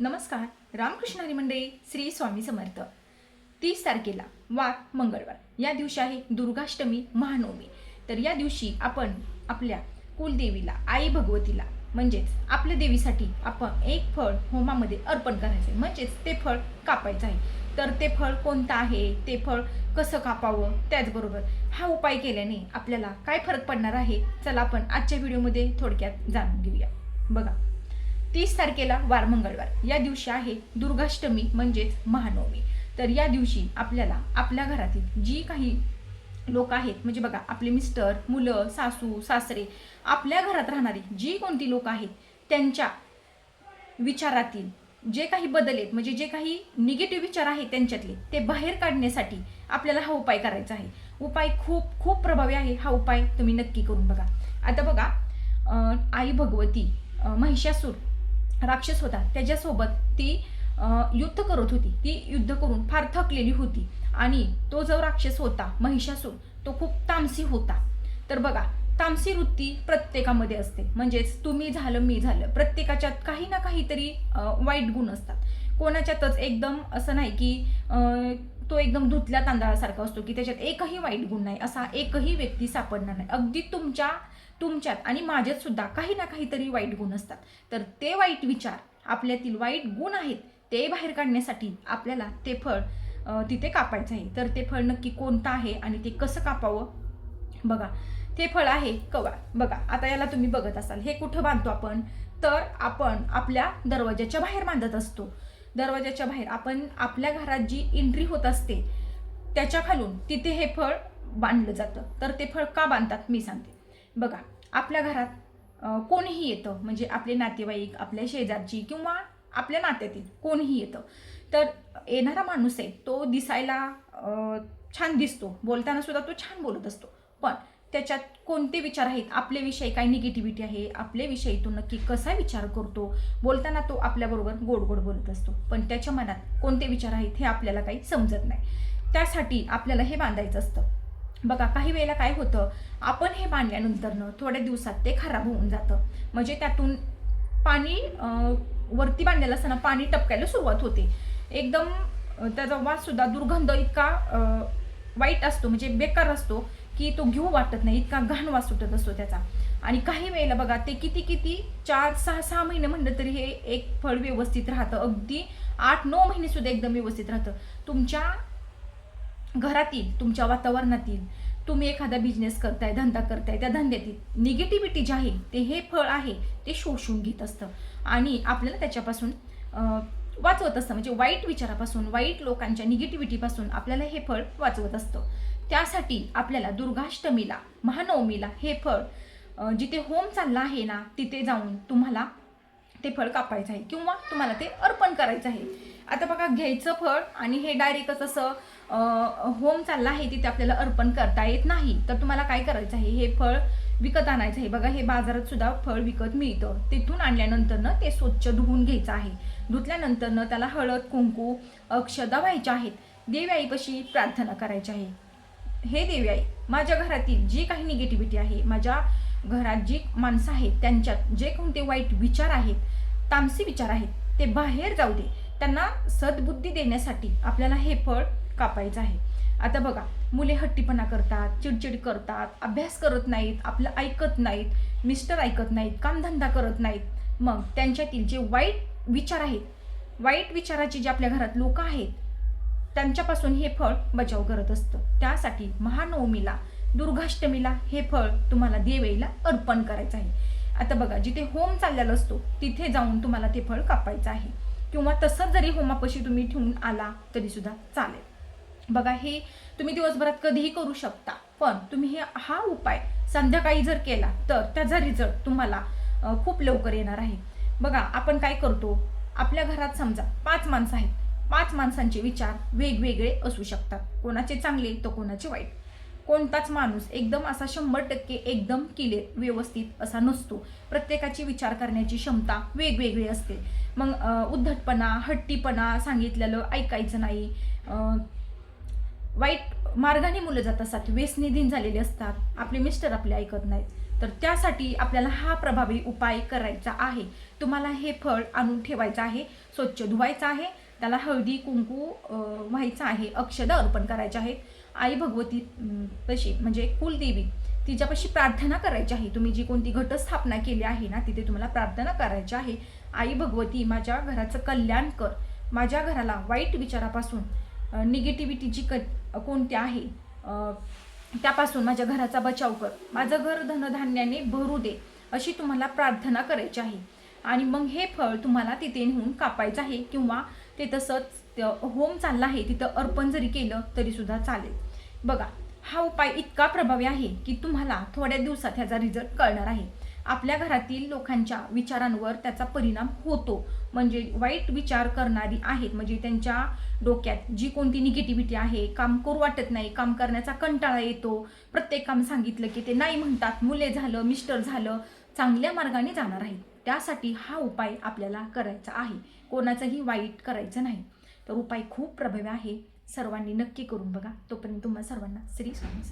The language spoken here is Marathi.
नमस्कार रामकृष्ण हरी मंडळी श्री स्वामी समर्थ. तीस तारखेला वार मंगळवार. या दिवशी आहे दुर्गाष्टमी महानवमी. तर या दिवशी आपण आपल्या कुलदेवीला आई भगवतीला म्हणजेच आपल्या देवीसाठी आपण एक फळ होमामध्ये अर्पण करायचं आहे. म्हणजेच ते फळ कापायचं आहे. तर ते फळ कोणतं आहे? ते फळ कसं कापावं? त्याचबरोबर हा उपाय केल्याने आपल्याला काय फरक पडणार आहे? चला आपण आजच्या व्हिडिओमध्ये थोडक्यात जाणून घेऊया. बघा तीस तारखेला वार मंगळवार. या दिवशी आहे दुर्गाष्टमी म्हणजेच महानवमी. तर या दिवशी आपल्याला आपल्या घरातील जी काही लोक आहेत म्हणजे बघा आपले मिस्टर मुलं सासू सासरे आपल्या घरात राहणारी जी कोणती लोक आहेत त्यांच्या विचारातील जे काही बदल आहेत म्हणजे जे काही निगेटिव्ह विचार आहेत त्यांच्यातले ते बाहेर काढण्यासाठी आपल्याला हा उपाय करायचा आहे. उपाय खूप खूप प्रभावी आहे. हा उपाय तुम्ही नक्की करून बघा. आता बघा आई भगवती महिषासूर राक्षस होता. त्याच्यासोबत ती युद्ध करत होती. ती युद्ध करून फार थकलेली होती. आणि तो जो राक्षस होता महिषासूर तो खूप तामसी होता. तर बघा तामसी वृत्ती प्रत्येकामध्ये असते. म्हणजेच तुम्ही झालं मी झालं. प्रत्येकाच्यात काही ना काहीतरी वाईट गुण असतात. कोणाच्यातच एकदम असं नाही की तो एकदम धुतल्या तांदळासारखा असतो की त्याच्यात एकही वाईट गुण नाही असा एकही व्यक्ती सापडणार नाही. अगदी तुमच्या तुमच्यात आणि माझ्यात सुद्धा काही ना काहीतरी वाईट गुण असतात. तर ते वाईट विचार आपल्यातील वाईट गुण आहेत ते बाहेर काढण्यासाठी आपल्याला ते फळ तिथे कापायचं आहे. तर ते फळ नक्की कोणतं आहे आणि ते कसं कापावं? बघा ते फळ आहे कवा. बघा आता याला तुम्ही बघत असाल. हे कुठं बांधतो आपण? तर आपण आपल्या दरवाजाच्या बाहेर बांधत असतो. दरवाजाच्या बाहेर. आपण आपल्या घरात जी एंट्री होत असते त्याच्या खालून तिथे हे फळ बांधलं जातं. तर ते फळ का बांधतात मी सांगते. बघा आपल्या घरात कोणीही येतं म्हणजे आपले नातेवाईक आपल्या शेजारची किंवा आपल्या नात्यातील कोणीही येतं. तर येणारा माणूस आहे तो दिसायला छान दिसतो. बोलताना सुद्धा तो छान बोलत असतो. पण त्याच्यात कोणते विचार आहेत? आपल्याविषयी काय निगेटिव्हिटी आहे? आपल्याविषयी तो नक्की कसा विचार करतो? बोलताना तो आपल्याबरोबर गोड गोड बोलत असतो. पण त्याच्या मनात कोणते विचार आहेत हे आपल्याला काही समजत नाही. त्यासाठी आपल्याला हे बांधायचं असतं. बघा काही वेळेला काय होतं? आपण हे बांधल्यानंतरनं थोड्या दिवसात ते खराब होऊन जातं. म्हणजे त्यातून पाणी वरती बांधलेलं असताना पाणी टपकायला सुरुवात होते. एकदम त्याचा वाससुद्धा दुर्गंध इतका वाईट असतो. म्हणजे बेकार असतो. की तो घेऊ वाटत नाही इतका घाण वास सुटत असतो त्याचा. आणि काही वेळेला बघा ते किती किती चार सहा सहा महिने म्हणलं तरी हे एक फळ व्यवस्थित राहतं. अगदी आठ नऊ महिने सुद्धा एकदम व्यवस्थित राहतं. तुमच्या घरातील तुमच्या वातावरणातील तुम्ही एखादा बिझनेस करताय धंदा करताय त्या धंद्यातील निगेटिव्हिटी जी आहे ते हे फळ आहे ते शोषून घेत असतं. आणि आपल्याला त्याच्यापासून वाचवत असतं. म्हणजे वाईट विचारापासून वाईट लोकांच्या निगेटिव्हिटीपासून आपल्याला हे फळ वाचवत असतं. त्यासाठी आपल्याला दुर्गाष्टमीला महानवमीला हे फळ जिथे होम चालला आहे ना तिथे जाऊन तुम्हाला ते फळ कापायचं आहे किंवा तुम्हाला ते अर्पण करायचं आहे. आता बघा घ्यायचं फळ आणि हे डायरेक्टच असं होम चालला आहे तिथे आपल्याला अर्पण करता येत नाही. तर तुम्हाला काय करायचं आहे? हे फळ विकत आणायचं आहे. बघा हे बाजारात सुद्धा फळ विकत मिळतं. तिथून आणल्यानंतरनं ते स्वच्छ धुवून घ्यायचं आहे. धुतल्यानंतरनं त्याला हळद कुंकू अक्षदा व्हायच्या आहेत. देव्याईपाशी प्रार्थना करायची आहे. हे देवी आई माझ्या घरातील जी काही निगेटिव्हिटी आहे माझ्या घरात जी माणसं आहेत त्यांच्यात जे कोणते वाईट विचार आहेत तामसी विचार आहेत ते बाहेर जाऊ दे. त्यांना सद्बुद्धी देण्यासाठी आपल्याला हे फळ कापायचं आहे. आता बघा मुले हट्टीपणा करतात चिडचिड करतात अभ्यास करत नाहीत आपलं ऐकत नाहीत मिस्टर ऐकत नाहीत कामधंदा करत नाहीत. मग त्यांच्यातील जे वाईट विचार आहेत वाईट विचाराचे जे आपल्या घरात लोक आहेत त्यांच्यापासून हे फळ बचाव करत असतं. त्यासाठी महानवमीला दुर्गाष्टमीला हे फळ तुम्हाला देवेला अर्पण करायचं आहे. आता बघा जिथे होम चाललेला असतो तिथे जाऊन तुम्हाला ते फळ कापायचं आहे. किंवा तसंच जरी होमापाशी तुम्ही ठेवून आला तरीसुद्धा चालेल. बघा हे तुम्ही दिवसभरात कधीही करू शकता पण तुम्ही हे हा उपाय संध्याकाळी जर केला तर त्याचा रिझल्ट तुम्हाला खूप लवकर येणार आहे. बघा आपण काय करतो? आपल्या घरात समजा पाच माणसं आहेत. पाच माणसांचे विचार वेगवेगळे असू शकतात. कोणाचे चांगले तर कोणाचे वाईट. कोणताच माणूस एकदम असा शंभर टक्के एकदम किले व्यवस्थित असा नसतो. प्रत्येकाची विचार करण्याची क्षमता वेगवेगळी असते. मग उद्धटपणा हट्टीपणा सांगितलेलं ऐकायचं नाही. वाईट मार्गाने मुलं जात असतात व्यसनिधीन झालेले असतात आपले मिस्टर आपले ऐकत नाहीत. तर त्यासाठी आपल्याला हा प्रभावी उपाय करायचा आहे. तुम्हाला हे फळ आणून ठेवायचं आहे स्वच्छ धुवायचं आहे त्याला हळदी कुंकू व्हायचं आहे अक्षदा अर्पण करायचे आहेत. आई भगवती तशी म्हणजे कुलदेवी तिच्यापाशी प्रार्थना करायची आहे. तुम्ही जी कोणती घटस्थापना केली आहे ना तिथे तुम्हाला प्रार्थना करायची आहे. आई भगवती माझ्या घराचं कल्याण कर. माझ्या घराला वाईट विचारापासून निगेटिव्हिटी जी क कोणती आहे त्यापासून माझ्या घराचा बचाव कर. माझं घर धनधान्याने भरू दे अशी तुम्हाला प्रार्थना करायची आहे. आणि मग हे फळ तुम्हाला तिथे नेऊन कापायचं आहे किंवा ते तसंच होम चालला आहे तिथं अर्पण जरी केलं तरीसुद्धा चालेल. बघा हा उपाय इतका प्रभावी आहे की तुम्हाला थोड्या दिवसात ह्याचा रिझल्ट कळणार आहे. आपल्या घरातील लोकांच्या विचारांवर त्याचा परिणाम होतो. म्हणजे वाईट विचार करणारी आहेत. म्हणजे त्यांच्या डोक्यात जी कोणती निगेटिव्हिटी आहे काम करू वाटत नाही काम करण्याचा कंटाळा येतो. प्रत्येक काम सांगितलं की ते नाही म्हणतात. मुले झालं मिस्टर झालं चांगल्या मार्गाने जाणार आहेत. त्यासाठी हा उपाय आपल्याला करायचा आहे. कोणाचंही वाईट करायचं नाही. तर उपाय खूप प्रभावी आहे. सर्वांनी नक्की करून बघा. तोपर्यंत तुम्हाला सर्वांना श्री स्वामी